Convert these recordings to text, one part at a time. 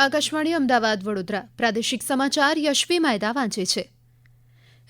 આકાશવાણી અમદાવાદ વડોદરા પ્રાદેશિક સમાચાર યશવી માયદા વાંચે છે.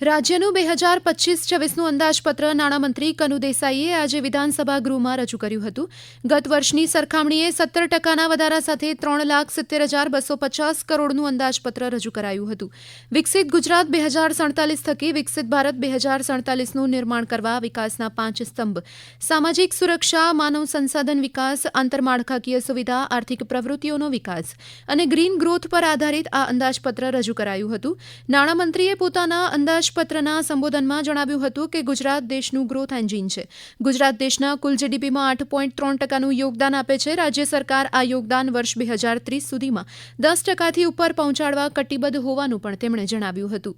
રાજ્યનું બે હજાર પચીસ છવ્વીસનું અંદાજપત્ર નાણામંત્રી કનુ દેસાઈએ આજે વિધાનસભા ગૃહમાં રજૂ કર્યું હતું. ગત વર્ષની સરખામણીએ સત્તર ટકાના વધારા સાથે ત્રણ લાખ સિત્તેર હજાર બસો પચાસ કરોડનું અંદાજપત્ર રજૂ કરાયું હતું. વિકસિત ગુજરાત બે હજાર સડતાલીસ થકી વિકસિત ભારત બે હજાર સડતાલીસનું નિર્માણ કરવા વિકાસના પાંચ સ્તંભ. સામાજિક સુરક્ષા, માનવ સંસાધન વિકાસ, આંતરમાળખાકીય સુવિધા, આર્થિક પ્રવૃત્તિઓનો વિકાસ અને ગ્રીન ગ્રોથ પર આધારિત આ અંદાજપત્ર રજૂ કરાયું હતું. નાણામંત્રીએ પોતાના અંદાજપત્રના સંબોધનમાં જણાવ્યું હતું કે ગુજરાત દેશનું ગ્રોથ એન્જિન છે. ગુજરાત દેશના કુલ જીડીપીમાં આઠ પોઈન્ટ ત્રણ ટકાનું યોગદાન આપે છે. રાજ્ય સરકાર આ યોગદાન વર્ષ બે હજાર ત્રીસ સુધીમાં દસ ટકાથી ઉપર પહોંચાડવા કટિબદ્ધ હોવાનું પણ તેમણે જણાવ્યું હતું.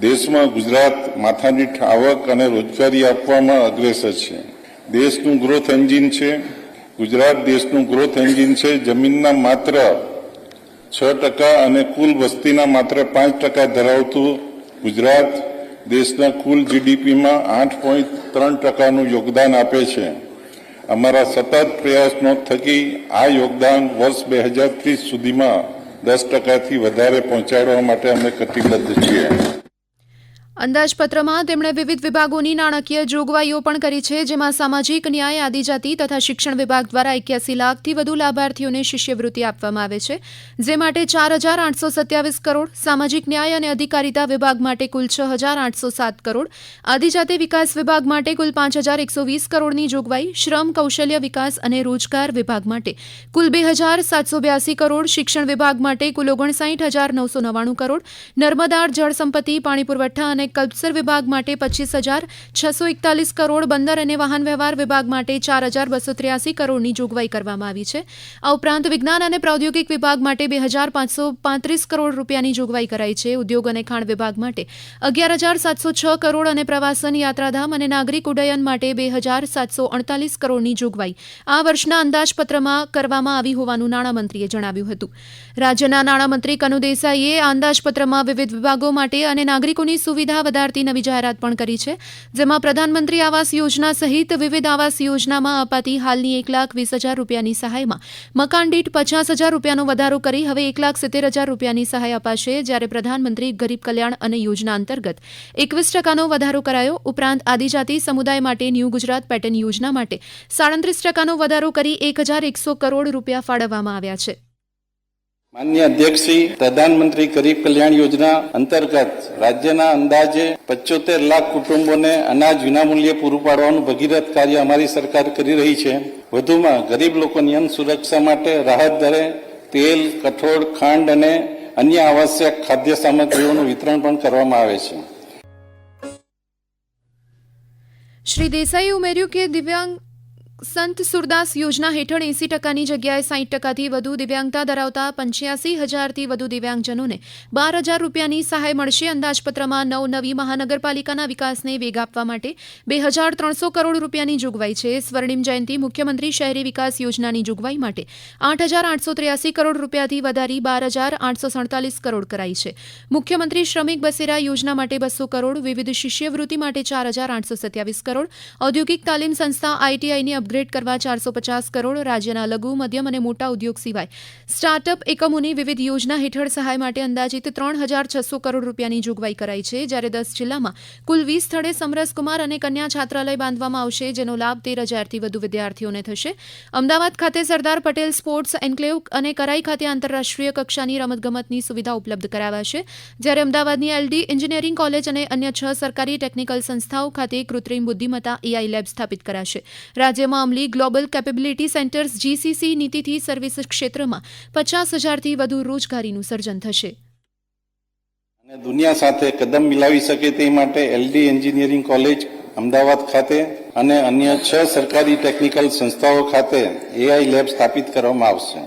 દેશમાં ગુજરાત માથાની આવક અને રોજગારી આપવામાં અગ્રેસર છે. દેશનું ગ્રોથ એન્જિન છે. ગુજરાત દેશનું ગ્રોથ એન્જિન છે. જમીનના માત્ર છ ટકા અને કુલ વસ્તીના માત્ર પાંચ ટકા ધરાવતું ગુજરાત દેશના કુલ જીડીપીમાં આઠ પોઈન્ટ ત્રણ ટકાનું યોગદાન આપે છે. અમારા સતત પ્રયાસનો થકી આ યોગદાન વર્ષ બે હજાર ત્રીસ સુધીમાં દસ ટકાથી વધારે પહોંચાડવા માટે અમે કટિબદ્ધ છીએ. અંદાજપત્રમાં તેમણે વિવિધ વિભાગોની નાણાકીય જોગવાઈઓ પણ કરી છે, જેમાં સામાજિક ન્યાય, આદિજાતિ તથા શિક્ષણ વિભાગ દ્વારા એક્યાસી લાખથી વધુ લાભાર્થીઓને શિષ્યવૃત્તિ આપવામાં આવે છે, જે માટે ચાર હજાર આઠસો સત્યાવીસ કરોડ, સામાજિક ન્યાય અને અધિકારિતા વિભાગ માટે કુલ છ હજાર આઠસો સાત કરોડ, આદિજાતિ વિકાસ વિભાગ માટે કુલ પાંચ હજાર એકસો વીસ કરોડની જોગવાઈ, શ્રમ, કૌશલ્ય વિકાસ અને રોજગાર વિભાગ માટે કુલ બે હજાર સાતસો બ્યાસી કરોડ, શિક્ષણ વિભાગ માટે કુલ ઓગણસાઠ હજાર નવસો નવ્વાણું કરોડ, નર્મદા જળ સંપત્તિ પાણી પુરવઠા અને કલ્પસર વિભાગ માટે પચીસ હજાર છસો એકતાલીસ કરોડ બંદર અને વાહન વ્યવહાર વિભાગ માટે ચાર હજાર બસો ત્ર્યાસી કરોડની જોગવાઈ કરવામાં આવી છે. આ ઉપરાંત વિજ્ઞાન અને પ્રૌદ્યોગિક વિભાગ માટે બે હજાર પાંચસો પાંત્રીસ કરોડ રૂપિયાની જોગવાઈ કરાઈ છે. ઉદ્યોગ અને ખાણ વિભાગ માટે અગિયાર હજાર સાતસો છ કરોડ અને પ્રવાસન યાત્રાધામ અને નાગરિક ઉડ્ડયન માટે બે હજાર સાતસો અડતાલીસ કરોડની જોગવાઈ આ વર્ષના અંદાજપત્રમાં કરવામાં આવી હોવાનું નાણામંત્રીએ જણાવ્યું હતું. રાજ્યના નાણામંત્રી કનુ દેસાઈએ આ અંદાજપત્રમાં વિવિધ વિભાગો માટે અને નાગરિકોની સુવિધા વધારતી નવી જાહેરાત પણ કરી છે, જેમાં પ્રધાનમંત્રી આવાસ યોજના સહિત વિવિધ આવાસ યોજનામાં અપાતી હાલની એક લાખ વીસ હજાર રૂપિયાની સહાયમાં મકાન દીઠ પચાસ હજાર રૂપિયાનો વધારો કરી હવે એક લાખ સિત્તેર હજાર રૂપિયાની સહાય અપાશે, જ્યારે પ્રધાનમંત્રી ગરીબ કલ્યાણ અને યોજના અંતર્ગત એકવીસ ટકાનો વધારો કરાયો. ઉપરાંત આદિજાતિ સમુદાય માટે ન્યૂ ગુજરાત પેટર્ન યોજના માટે સાડત્રીસ ટકાનો વધારો કરી એક હજાર એકસો કરોડ રૂપિયા ફાળવવામાં આવ્યા છે. માન્ય અધ્યક્ષશ્રી પ્રધાનમંત્રી ગરીબ કલ્યાણ યોજના અંતર્ગત રાજ્યના અંદાજે પચોતેર લાખ કુટુંબોને અનાજ વિનામૂલ્યે પૂરું પાડવાનું ભગીરથ કાર્ય અમારી સરકાર કરી રહી છે. વધુમાં ગરીબ લોકોની અન્ન સુરક્ષા માટે રાહત દરે તેલ, કઠોળ, ખાંડ અને અન્ય આવશ્યક ખાદ્ય સામગ્રીઓનું વિતરણ પણ કરવામાં આવે છે. શ્રી દેસાઈએ ઉમેર્યું કે દિવ્યાંગ સંત સુરદાસ યોજના હેઠળ એંસી ટકાની જગ્યાએ સાઠ ટકાથી વધુ દિવ્યાંગતા ધરાવતા પંચ્યાસી હજારથી વધુ દિવ્યાંગજનોને બાર હજાર રૂપિયાની સહાય મળશે. અંદાજપત્રમાં નવ નવી મહાનગરપાલિકાના વિકાસને વેગ આપવા માટે બે હજાર ત્રણસો કરોડ રૂપિયાની જોગવાઈ છે. સ્વર્ણિમ જયંતિ મુખ્યમંત્રી શહેરી વિકાસ યોજનાની જોગવાઈ માટે આઠ હજાર આઠસો ત્ર્યાસી કરોડ રૂપિયાથી વધારી બાર હજાર આઠસો સડતાલીસ કરોડ કરાઈ છે. મુખ્યમંત્રી શ્રમિક બસેરા યોજના માટે બસો કરોડ, વિવિધ શિષ્યવૃત્તિ માટે ચાર હજાર આઠસો સત્યાવીસ કરોડ, ઔદ્યોગિક તાલીમ સંસ્થા આઈટીઆઈની અપગ્રેડ કરવા ચારસો પચાસ કરોડ રાજ્યના લઘુ, મધ્યમ અને મોટા ઉદ્યોગ સિવાય. સ્ટાર્ટઅપ એકમોની વિવિધ યોજના હેઠળ સહાય માટે અંદાજિત ત્રણ હજાર છસો કરોડ રૂપિયાની જોગવાઈ કરાઈ છે, જ્યારે દસ જિલ્લામાં કુલ વીસ સ્થળે સમરસકુમાર અને કન્યા છાત્રાલય બાંધવામાં આવશે, જેનો લાભ તેર હજારથી વધુ વિદ્યાર્થીઓને થશે. અમદાવાદ ખાતે સરદાર પટેલ સ્પોર્ટ્સ એન્કલેવ અને કરાઈ ખાતે આંતરરાષ્ટ્રીય કક્ષાની રમતગમતની સુવિધા ઉપલબ્ધ કરાવાશે. જ્યારે અમદાવાદની એલડી એન્જિનિયરિંગ કોલેજ અને અન્ય છ સરકારી ટેકનિકલ સંસ્થાઓ ખાતે કૃત્રિમ બુદ્ધિમત્તા એઆઈ લેબ સ્થાપિત કરાશે. રાજ્યમાં અમલી ગ્લોબલ કેપેબિલિટી સેન્ટર્સ જીસીસી નીતિથી સર્વિસ ક્ષેત્રમાં પચાસ હજારથી વધુ રોજગારીનું સર્જન થશે. અને દુનિયા સાથે કદમ મિલાવી શકે તે માટે એલડી એન્જિનિયરિંગ કોલેજ અમદાવાદ ખાતે અને અન્ય છ સરકારી ટેકનિકલ સંસ્થાઓ ખાતે એઆઈ લેબ સ્થાપિત કરવામાં આવશે.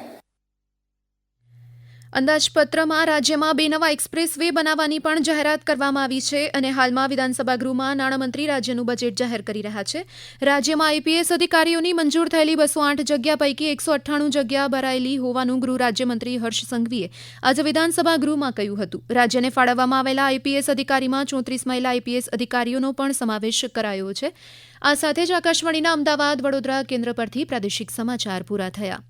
અંદાજપત્રમાં રાજ્યમાં બે નવા એક્સપ્રેસ વે બનાવવાની પણ જાહેરાત કરવામાં આવી છે અને હાલમાં વિધાનસભા ગૃહમાં નાણામંત્રી રાજ્યનું બજેટ જાહેર કરી રહ્યા છે. રાજ્યમાં આઈપીએસ અધિકારીઓની મંજૂર થયેલી બસો આઠ જગ્યા પૈકી એકસો અઠ્ઠાણું જગ્યા ભરાયેલી હોવાનું ગૃહ રાજ્યમંત્રી હર્ષ સંઘવીએ આજે વિધાનસભા ગૃહમાં કહ્યું હતું. રાજ્યને ફાળવવામાં આવેલા આઈપીએસ અધિકારીમાં ચોત્રીસ મહિલા આઈપીએસ અધિકારીઓનો પણ સમાવેશ કરાયો છે. આ સાથે જ આકાશવાણીના અમદાવાદ વડોદરા કેન્દ્ર પરથી પ્રાદેશિક સમાચાર પૂરા થયા.